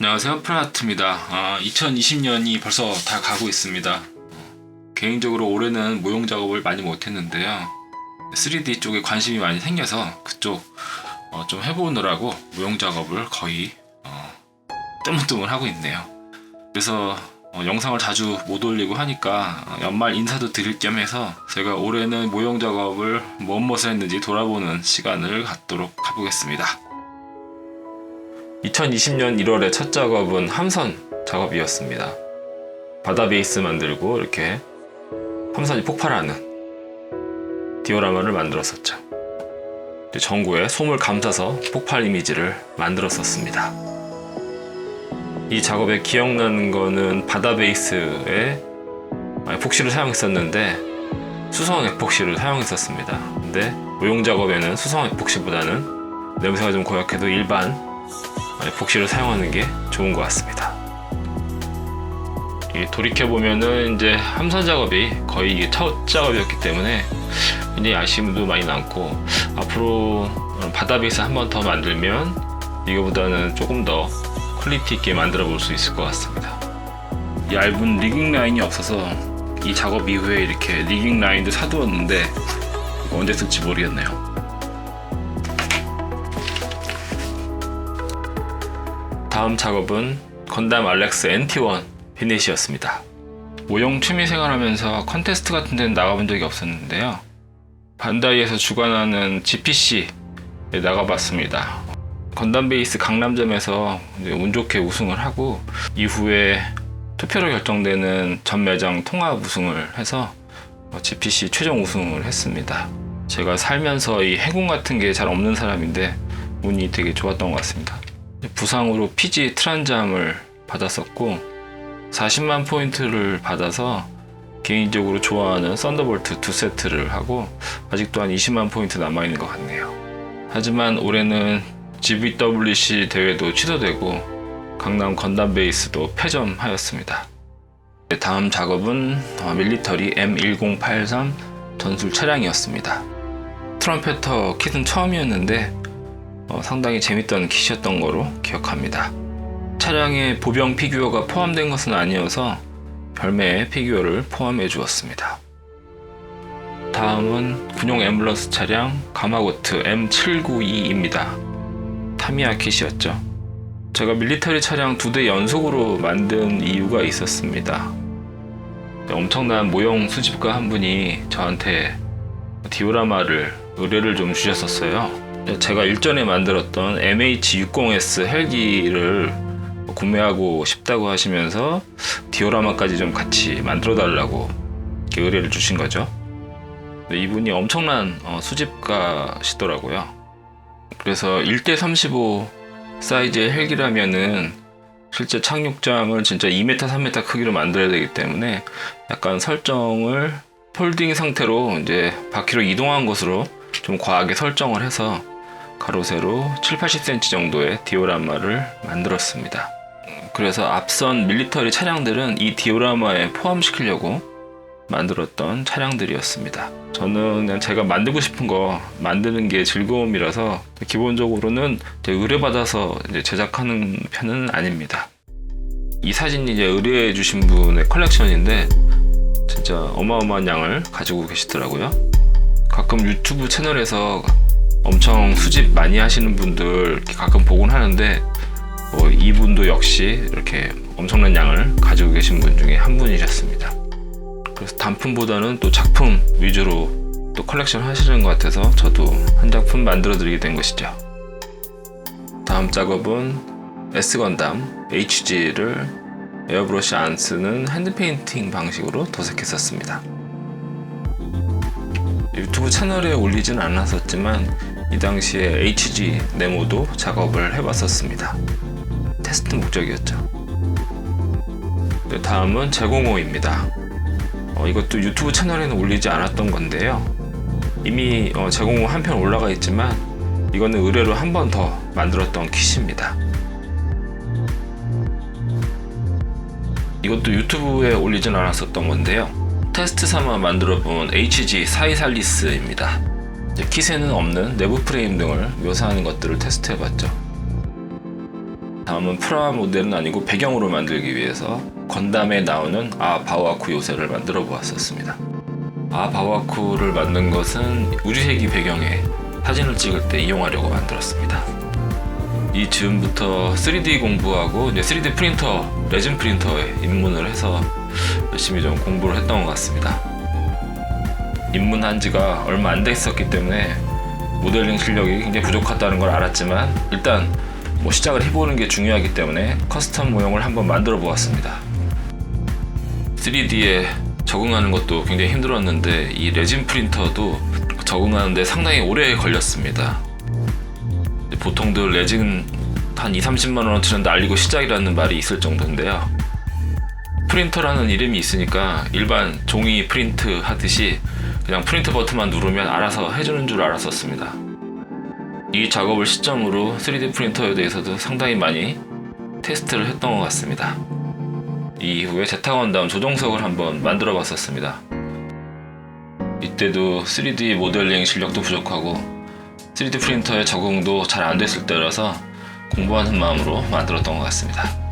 안녕하세요 프라하트입니다. 아, 2020년이 벌써 다 가고 있습니다. 어, 개인적으로 올해는 모형 작업을 많이 못했는데요. 3D 쪽에 관심이 많이 생겨서 그쪽 어, 좀 해보느라고 모형 작업을 거의 어, 뜨문뜨문 하고 있네요. 그래서 어, 영상을 자주 못 올리고 하니까 어, 연말 인사도 드릴 겸 해서 제가 올해는 모형 작업을 무엇을 했는지 돌아보는 시간을 갖도록 해보겠습니다. 2020년 1월의 첫 작업은 함선 작업이었습니다. 바다 베이스 만들고 이렇게 함선이 폭발하는 디오라마를 만들었었죠. 전구에 솜을 감싸서 폭발 이미지를 만들었었습니다. 이 작업에 기억나는 거는 바다 베이스에 에폭시를 사용했었는데 수성 에폭시를 사용했었습니다. 근데 모형 작업에는 수성 에폭시보다는 냄새가 좀 고약해도 일반 에폭시를 사용하는 게 좋은 것 같습니다. 돌이켜 보면은 이제 함선 작업이 거의 첫 작업이었기 때문에 굉장히 아쉬움도 많이 남고 앞으로 바다 베이스 한번 더 만들면 이거보다는 조금 더 퀄리티 있게 만들어 볼 수 있을 것 같습니다. 얇은 리깅 라인이 없어서 이 작업 이후에 이렇게 리깅 라인도 사두었는데 언제 쓸지 모르겠네요. 다음 작업은 건담 알렉스 NT1 피닛이었습니다. 모형 취미생활 하면서 컨테스트 같은 데는 나가본 적이 없었는데요. 반다이에서 주관하는 GPC에 나가봤습니다. 건담 베이스 강남점에서 운 좋게 우승을 하고 이후에 투표로 결정되는 전 매장 통합 우승을 해서 GPC 최종 우승을 했습니다. 제가 살면서 이 해군 같은 게 잘 없는 사람인데 운이 되게 좋았던 것 같습니다. 부상으로 PG 트란잠을 받았었고 40만 포인트를 받아서 개인적으로 좋아하는 썬더볼트 두 세트를 하고 아직도 한 20만 포인트 남아있는 것 같네요. 하지만 올해는 GBWC 대회도 취소되고 강남 건담 베이스도 폐점하였습니다. 다음 작업은 밀리터리 M1083 전술 차량이었습니다. 트럼페터 킷은 처음이었는데 어, 상당히 재밌던 kit이었던 거로 기억합니다. 차량에 보병 피규어가 포함된 것은 아니어서 별매의 피규어를 포함해 주었습니다. 다음은 군용 앰뷸런스 차량 가마고트 M792입니다. 타미야 kit이었죠. 제가 밀리터리 차량 두 대 연속으로 만든 이유가 있었습니다. 엄청난 모형 수집가 한 분이 저한테 디오라마를 의뢰를 좀 주셨었어요. 제가 일전에 만들었던 MH60S 헬기를 구매하고 싶다고 하시면서 디오라마까지 좀 같이 만들어 달라고 의뢰를 주신 거죠. 이분이 엄청난 어, 수집가시더라고요. 그래서 1대35 사이즈의 헬기라면은 실제 착륙장을 진짜 2m, 3m 크기로 만들어야 되기 때문에 약간 설정을 폴딩 상태로 이제 바퀴로 이동한 것으로 좀 과하게 설정을 해서 가로 세로 7, 80cm 정도의 디오라마를 만들었습니다. 그래서 앞선 밀리터리 차량들은 이 디오라마에 포함시키려고 만들었던 차량들이었습니다. 저는 그냥 제가 만들고 싶은 거 만드는 게 즐거움이라서 기본적으로는 의뢰받아서 제작하는 편은 아닙니다. 이 사진이 이제 의뢰해 주신 분의 컬렉션인데 진짜 어마어마한 양을 가지고 계시더라고요. 가끔 유튜브 채널에서 엄청 수집 많이 하시는 분들 가끔 보곤 하는데 뭐 이분도 역시 이렇게 엄청난 양을 가지고 계신 분 중에 한 분이셨습니다. 그래서 단품보다는 또 작품 위주로 또 컬렉션 하시는 것 같아서 저도 한 작품 만들어 드리게 된 것이죠. 다음 작업은 S건담 HG를 에어브러시 안 쓰는 핸드페인팅 방식으로 도색했었습니다. 유튜브 채널에 올리진 않았었지만 이 당시에 HG 네모도 작업을 해봤었습니다. 테스트 목적이었죠. 네, 다음은 제공호입니다. 어, 이것도 유튜브 채널에는 올리지 않았던 건데요. 이미 어, 제공호 한 편 올라가 있지만 이거는 의뢰로 한 번 더 만들었던 킷입니다. 이것도 유튜브에 올리진 않았었던 건데요. 테스트 삼아 만들어 본 HG 사이살리스입니다. 킷에는 없는 내부 프레임 등을 묘사하는 것들을 테스트해 봤죠. 다음은 프라 모델은 아니고 배경으로 만들기 위해서 건담에 나오는 아 바와쿠 요새를 만들어 보았었습니다. 아 바와쿠를 만든 것은 우주세기 배경에 사진을 찍을 때 이용하려고 만들었습니다. 이 즈음부터 3D 공부하고 이제 3D 프린터, 레진 프린터에 입문을 해서 열심히 좀 공부를 했던 것 같습니다. 입문한 지가 얼마 안 됐었기 때문에 모델링 실력이 굉장히 부족하다는 걸 알았지만 일단 뭐 시작을 해보는 게 중요하기 때문에 커스텀 모형을 한번 만들어 보았습니다. 3D에 적응하는 것도 굉장히 힘들었는데 이 레진 프린터도 적응하는데 상당히 오래 걸렸습니다. 보통들 레진 한 2, 30만 원어치는 날리고 시작이라는 말이 있을 정도인데요. 프린터라는 이름이 있으니까 일반 종이 프린트 하듯이 그냥 프린트 버튼만 누르면 알아서 해주는 줄 알았었습니다. 이 작업을 시점으로 3D 프린터에 대해서도 상당히 많이 테스트를 했던 것 같습니다. 이후에 재타원 다음 조종석을 한번 만들어 봤었습니다. 이때도 3D 모델링 실력도 부족하고 3D 프린터의 적응도 잘 안 됐을 때라서 공부하는 마음으로 만들었던 것 같습니다.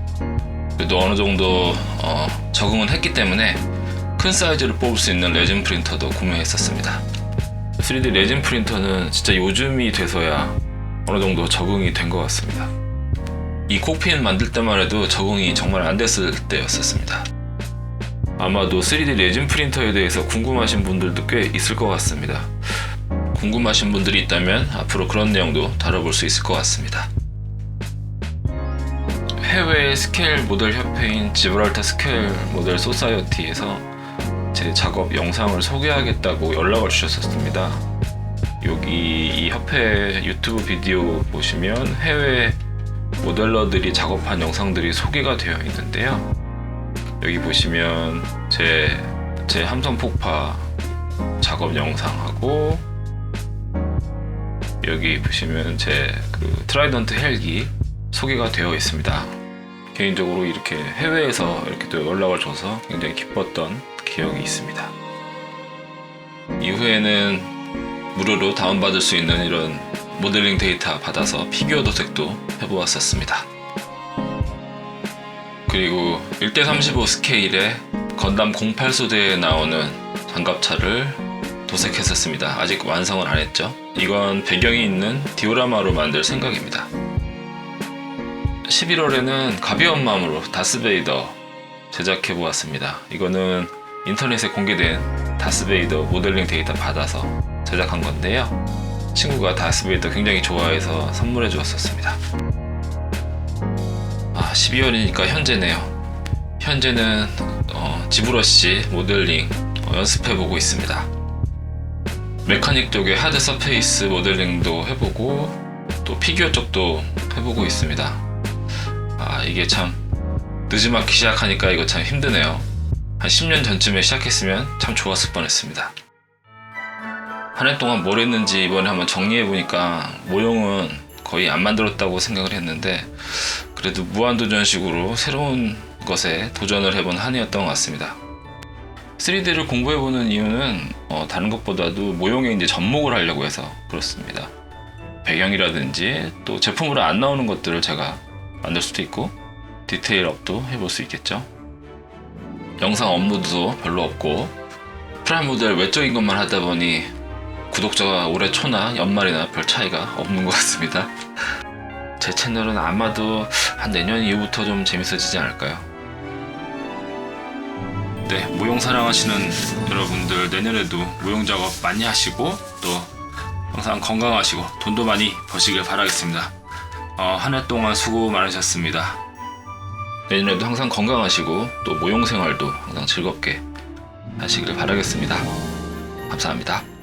그래도 어느 정도 어, 적응은 했기 때문에 큰 사이즈를 뽑을 수 있는 레진 프린터도 구매했었습니다. 3D 레진 프린터는 진짜 요즘이 돼서야 어느 정도 적응이 된 것 같습니다. 이 콕핀 만들 때만 해도 적응이 정말 안 됐을 때였었습니다. 아마도 3D 레진 프린터에 대해서 궁금하신 분들도 꽤 있을 것 같습니다. 궁금하신 분들이 있다면 앞으로 그런 내용도 다뤄볼 수 있을 것 같습니다. 해외 스케일 모델 협회인 지브랄타 스케일 모델 소사이어티에서 제 작업 영상을 소개하겠다고 연락을 주셨었습니다. 여기 이 협회 유튜브 비디오 보시면 해외 모델러들이 작업한 영상들이 소개가 되어 있는데요. 여기 보시면 제, 제 함성 폭파 작업 영상하고 여기 보시면 제 그 트라이던트 헬기 소개가 되어 있습니다. 개인적으로 이렇게 해외에서 이렇게 또 연락을 줘서 굉장히 기뻤던 기억이 있습니다. 이후에는 무료로 다운받을 수 있는 이런 모델링 데이터 받아서 피규어 도색도 해보았었습니다. 그리고 1대35 스케일의 건담 08소대에 나오는 장갑차를 도색했었습니다. 아직 완성은 안 했죠. 이건 배경이 있는 디오라마로 만들 생각입니다. 11월에는 가벼운 마음으로 다스베이더 제작해 보았습니다. 이거는 인터넷에 공개된 다스베이더 모델링 데이터 받아서 제작한 건데요. 친구가 다스베이더 굉장히 좋아해서 선물해 주었었습니다. 아, 12월이니까 현재네요. 현재는 어, 지브러시 모델링 어, 연습해 보고 있습니다. 메카닉 쪽의 하드 서페이스 모델링도 해보고 또 피규어 쪽도 해보고 있습니다. 아 이게 참 늦지막히 시작하니까 이거 참 힘드네요. 한 10년 전쯤에 시작했으면 참 좋았을 뻔했습니다. 한 해 동안 뭘 했는지 이번에 한번 정리해 보니까 모형은 거의 안 만들었다고 생각을 했는데 그래도 무한도전식으로 새로운 것에 도전을 해본 한 해였던 것 같습니다. 3D를 공부해보는 이유는 어, 다른 것보다도 모형에 이제 접목을 하려고 해서 그렇습니다. 배경이라든지 또 제품으로 안 나오는 것들을 제가 만들 수도 있고 디테일 업도 해볼 수 있겠죠. 영상 업로드도 별로 없고 프라임 모델 외적인 것만 하다 보니 구독자가 올해 초나 연말이나 별 차이가 없는 것 같습니다. 제 채널은 아마도 한 내년 이후부터 좀 재밌어지지 않을까요? 네, 모형 사랑하시는 여러분들 내년에도 모형 작업 많이 하시고 또 항상 건강하시고 돈도 많이 버시길 바라겠습니다. 어, 한해 동안 수고 많으셨습니다. 내년에도 항상 건강하시고 또 모형 생활도 항상 즐겁게 하시길 바라겠습니다. 감사합니다.